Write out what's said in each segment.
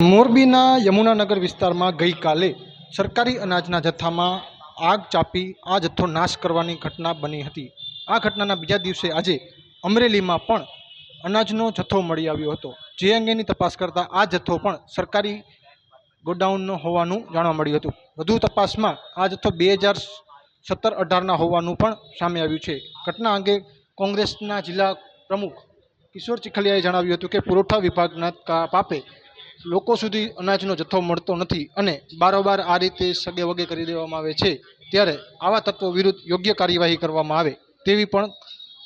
મોરબીના યમુનાનગર વિસ્તારમાં ગઈકાલે સરકારી અનાજના જથ્થામાં આગ ચાપી, આ જથ્થો નાશ કરવાની ઘટના બની હતી. આ ઘટનાના બીજા દિવસે આજે અમરેલીમાં પણ અનાજનો જથ્થો મળી આવ્યો હતો. જે અંગેની તપાસ કરતાં આ જથ્થો પણ સરકારી ગોડાઉનનો હોવાનું જાણવા મળ્યું હતું. વધુ તપાસમાં આ જથ્થો બે હજાર સત્તર અઢારના હોવાનું પણ સામે આવ્યું છે. ઘટના અંગે કોંગ્રેસના જિલ્લા પ્રમુખ કિશોર ચીખલિયાએ જણાવ્યું હતું કે પુરવઠા વિભાગના પાપે લોકો સુધી અનાજનો જથ્થો મળતો નથી અને બારોબાર આ રીતે સગે વગે કરી દેવામાં આવે છે, ત્યારે આવા તત્વો વિરુદ્ધ યોગ્ય કાર્યવાહી કરવામાં આવે તેવી પણ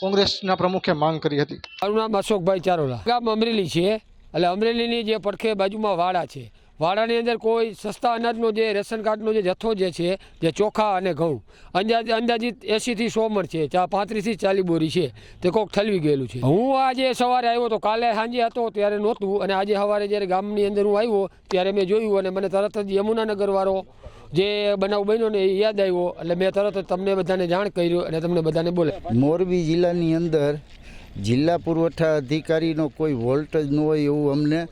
કોંગ્રેસના પ્રમુખે માંગ કરી હતી. મારું નામ અશોકભાઈ ચારોલા. ગામ અમરેલી છે. એટલે અમરેલીની જે પડખે બાજુમાં વાડા છે. વાડાની અંદર કોઈ સસ્તા અનાજનો જે રેશન કાર્ડનો જે જથ્થો જે છે, જે ચોખા અને ઘઉં, અંદાજ અંદાજિત એંશીથી સો મણ છે ચા પાંત્રીસથી ચાલી બોરી છે, તે કોક ઠલવી ગયેલું છે. હું આજે સવારે આવ્યો તો કાલે સાંજે હતો ત્યારે નહોતું અને આજે સવારે જ્યારે ગામની અંદર હું આવ્યો ત્યારે મેં જોયું અને મને તરત જ યમુનાનગરવાળો જે બનાવ બન્યો ને એ યાદ આવ્યો. એટલે મેં તરત જ તમને બધાને જાણ કર્યું અને તમને બધાને બોલે મોરબી જિલ્લાની અંદર જિલ્લા પુરવઠા અધિકારીનો કોઈ વોલ્ટેજ ન હોય એવું અમને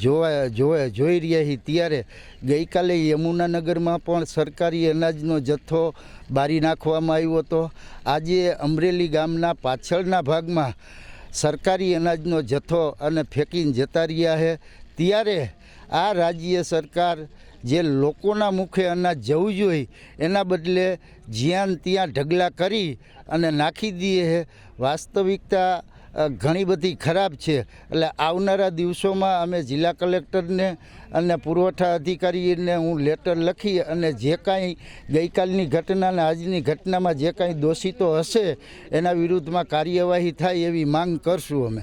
જોવા જોવા જોઈ રહ્યા છીએ. ત્યારે ગઈકાલે યમુનાનગરમાં પણ સરકારી અનાજનો જથ્થો બારી નાખવામાં આવ્યો હતો. આજે અમરેલી ગામના પાછળના ભાગમાં સરકારી અનાજનો જથ્થો અને ફેંકીને જતા રહ્યા છે. ત્યારે આ રાજ્ય સરકાર જે લોકોના મુખે અનાજ જવું જોઈએ, એના બદલે જ્યાં ત્યાં ઢગલા કરી અને નાખી દઈએ વાસ્તવિકતા ઘણી બધી ખરાબ છે. એટલે આવનારા દિવસોમાં અમે જિલ્લા કલેક્ટરને અને પુરવઠા અધિકારીને હું લેટર લખી અને જે કાંઈ ગઈકાલની ઘટના અને આજની ઘટનામાં જે કાંઈ દોષિતો હશે, એના વિરુદ્ધમાં કાર્યવાહી થાય એવી માંગ કરશું અમે.